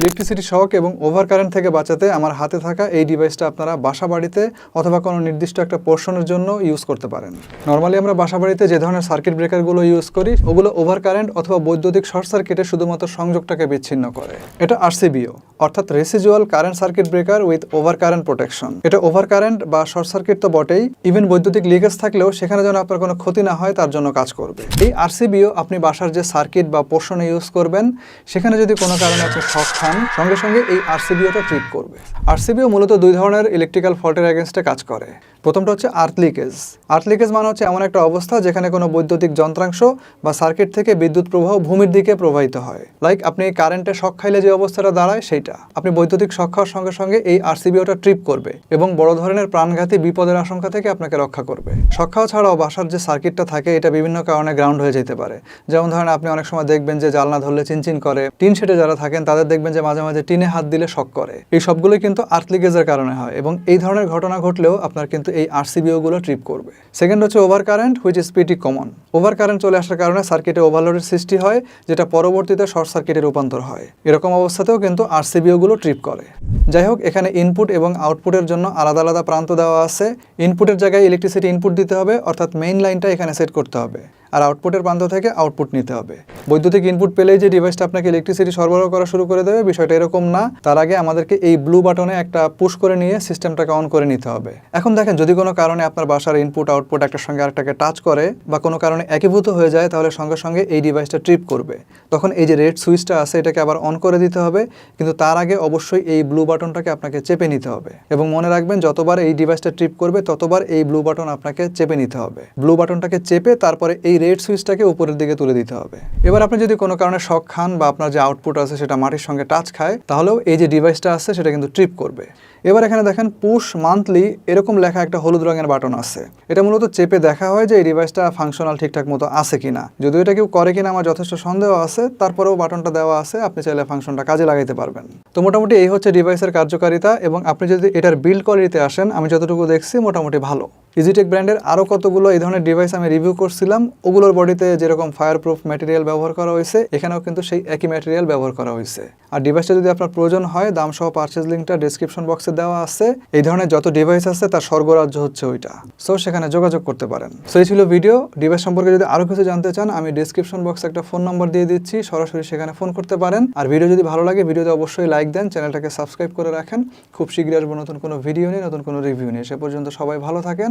Electricity shock এবং over current থেকে বাঁচাতে আমার হাতে থাকা এই ডিভাইসটা আপনারা বাসা বাড়িতে অথবা কোনো নির্দিষ্ট একটা পোর্শনের জন্য ইউজ করতে পারেন। নর্মালি আমরা বাসা বাড়িতে যে ধরনের সার্কিট ব্রেকারগুলো ইউজ করি, ওগুলো ওভার কারেন্ট অথবা বৈদ্যুতিক শর্ট সার্কিটে শুধুমাত্র সংযোগটাকে বিচ্ছিন্ন করে। এটা আরসিবিও অর্থাৎ residual current circuit breaker with over current protection এটা ওভার কারেন্ট বা শর্ট সার্কিট তো বটেই ইভেন বৈদ্যুতিক লিকেজ থাকলেও সেখানে যেন আপনার কোনো ক্ষতি না হয়, তার জন্য কাজ করবে। এই আরসিবিও আপনি বাসার যে সার্কিট বা পোর্শনে ইউজ করবেন, সেখানে যদি কোনো কারণে আপনি শক খান সঙ্গে সঙ্গে এই আরসিবিওটা ট্রিট করবে। আরসিবিও মূলত দুই ধরনের ইলেকট্রিক্যাল ফল্টের এগেনস্টে কাজ করে। প্রথমটা হচ্ছে আর্থ লিকেজ। আর্থ লিকেজ মানে হচ্ছে এমন একটা অবস্থা যেখানে কোনো বৈদ্যুতিক যন্ত্রাংশ বা সার্কিট থেকে বিদ্যুৎ প্রবাহ ভূমির দিকে প্রবাহিত হয়। লাইক আপনি কারেন্টে শক খাইলে যে অবস্থাটা দাঁড়ায় সেইটা। আপনি বৈদ্যুতিক শক খাওয়ার সঙ্গে সঙ্গে এই আরসিবিওটা ট্রিপ করবে এবং বড় ধরনের প্রাণঘাতী বিপদের আশঙ্কা থেকে আপনাকে রক্ষা করবে। শক খাওয়া ছাড়াও বাসার যে সার্কিটটা থাকে, এটা বিভিন্ন কারণে গ্রাউন্ড হয়ে যেতে পারে। যেমন ধরেন আপনি অনেক সময় দেখবেন যে জালনা ধরলে চিনচিন করে। টিন শেডে যারা থাকেন, তাদের দেখবেন যে মাঝে মাঝে টিনে হাত দিলে শক করে। এই সবগুলোই কিন্তু আর্থ লিকেজের কারণে হয় এবং এই ধরনের ঘটনা ঘটলেও আপনার কিন্তু এই আরসিবিওগুলো ট্রিপ করবে। সেকেন্ড হচ্ছে over current which is pretty common over current চলে আসার কারণে সার্কিটে ওভারলোডের সৃষ্টি হয়, যেটা পরবর্তীতে শর্ট সার্কিটে রূপান্তর হয়। এরকম অবস্থাতেও কিন্তু আরসিবিওগুলো ট্রিপ করে। যাই হোক, এখানে ইনপুট এবং আউটপুটের জন্য আলাদা আলাদা প্রান্ত দেওয়া আছে। ইনপুটের জায়গায় ইলেকট্রিসিটি ইনপুট দিতে হবে, অর্থাৎ মেইন লাইনটা এখানে সেট করতে হবে। আর আউটপুটের প্রান্ত থেকে আউটপুট নিতে হবে। বৈদ্যুতিক ইনপুট পেলেই যে ডিভাইসটা আপনাকে ইলেকট্রিসিটি সরবরাহ করা শুরু করে দেবে, বিষয়টা এরকম না। তার আগে আমাদেরকে এই ব্লু বাটনে একটা পুশ করে নিয়ে সিস্টেমটাকে অন করে নিতে হবে। এখন দেখেন, যদি কোনো কারণে আপনার বাসার ইনপুট আউটপুট একটার সঙ্গে আরেকটাকে টাচ করে বা কোনো কারণে একীভূত হয়ে যায়, তাহলে সঙ্গে সঙ্গে এই ডিভাইসটা ট্রিপ করবে। তখন এই যে রেড সুইচটা আছে, এটাকে আবার অন করে দিতে হবে। কিন্তু তার আগে অবশ্যই এই ব্লু বাটনটাকে আপনাকে চেপে নিতে হবে। এবং মনে রাখবেন, যতবার এই ডিভাইসটা ট্রিপ করবে, ততবার এই ব্লু বাটন আপনাকে চেপে নিতে হবে। ব্লু বাটনটাকে চেপে তারপরে এই রেড সুইচটাকে উপরের দিকে তুলে দিতে হবে। এবার আপনি যদি কোনো কারণে শখ খান বা আপনার যে আউটপুট আছে সেটা মাটির সঙ্গে টাচ খায়, তাহলেও এই যে ডিভাইসটা আছে সেটা কিন্তু ট্রিপ করবে। এবার এখানে দেখেন পুশ মান্থলি এরকম লেখা একটা হলুদ রঙের বাটন আছে। এটা মূলত চেপে দেখা হয় যে এই ডিভাইসটা ফাংশনাল ঠিকঠাক মতো আছে কিনা। যদিও এটা কেউ করে কিনা আমার যথেষ্ট সন্দেহ আছে, তারপরেও বাটনটা দেওয়া আছে, আপনি চাইলে ফাংশনটা কাজে লাগাইতে পারবেন। তো মোটামুটি এই হচ্ছে ডিভাইসের কার্যকারিতা এবং আপনি যদি এটার বিল্ড কোয়ালিটিতে আসেন, আমি যতটুকু দেখছি মোটামুটি ভালো। ইজিটেক ব্র্যান্ডের আরও কতগুলো এই ধরনের ডিভাইস আমি রিভিউ করছিলাম, ওগুলোর বডিতে যেরকম ফায়ার প্রুফ ম্যাটেরিয়াল ব্যবহার করা হয়েছে, এখানেও কিন্তু সেই একই ম্যাটেরিয়াল ব্যবহার করা হয়েছে। আর ডিভাইসটা যদি আপনার প্রয়োজন হয় দাম সহ পারচেজ লিঙ্কটা ডিসক্রিপশন বক্সে দেওয়া আছে। এই ধরনের যত ডিভাইস আছে, তার স্বর্গরাজ্য হচ্ছে ওইটা। সো সেখানে যোগাযোগ করতে পারেন। সো এই ছিল ভিডিও ডিভাইস সম্পর্কে যদি আরও কিছু জানতে চান, আমি ডিসক্রিপশন বক্সে একটা ফোন নম্বর দিয়ে দিচ্ছি, সরাসরি সেখানে ফোন করতে পারেন। আর ভিডিও যদি ভালো লাগে ভিডিওতে অবশ্যই লাইক দেন চ্যানেলটাকে সাবস্ক্রাইব করে রাখেন। খুব শীঘ্রই আসব নতুন কোনো ভিডিও নিয়ে, নতুন কোনো রিভিউ নিয়ে। সে পর্যন্ত সবাই ভালো থাকেন।